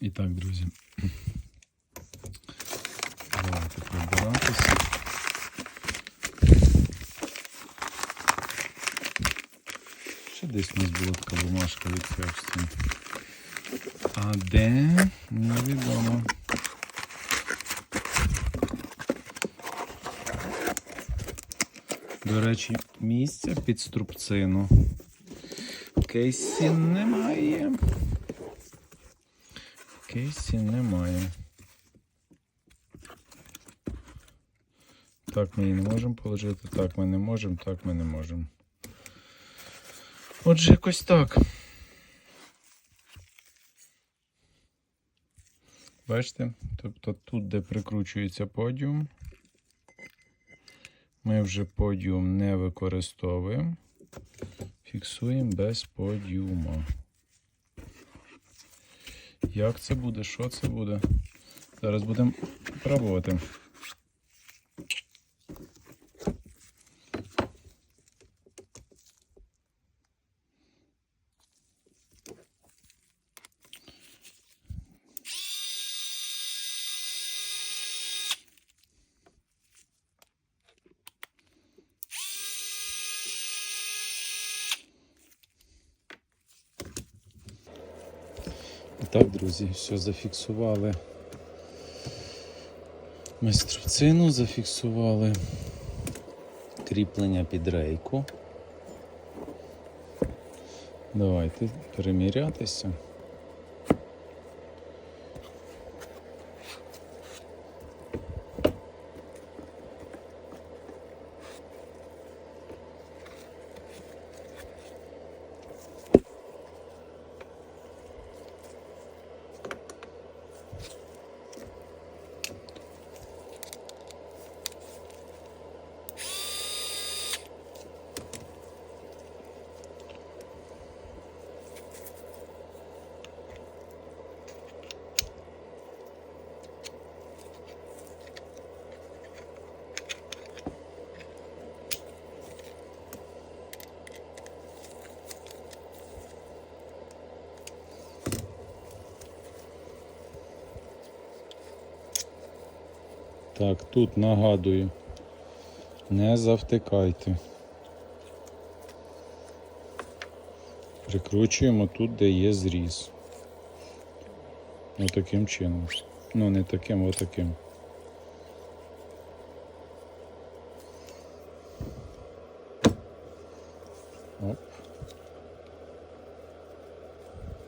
І так, друзі. Давайте прибиратися. Ще десь у нас була така бумажка від Хепстон. А де? Невідомо. До речі, місця під струбцину. Кейсі немає. Кейсі немає. Так ми її не можемо положити, так ми не можемо, так ми не можемо. Отже, якось так. Бачите? Тобто тут, де прикручується подіум, ми вже подіум не використовуємо. Фіксуємо без подіума. Як це буде? Що це буде? Зараз будемо пробувати. І так, друзі, все зафіксували. Майстрівцину зафіксували кріплення під рейку. Давайте перемірятися. Так, тут нагадую, не завтикайте. Прикручуємо тут, де є зріз. Ну, отаким чином. Ну, не таким, а отаким. Оп.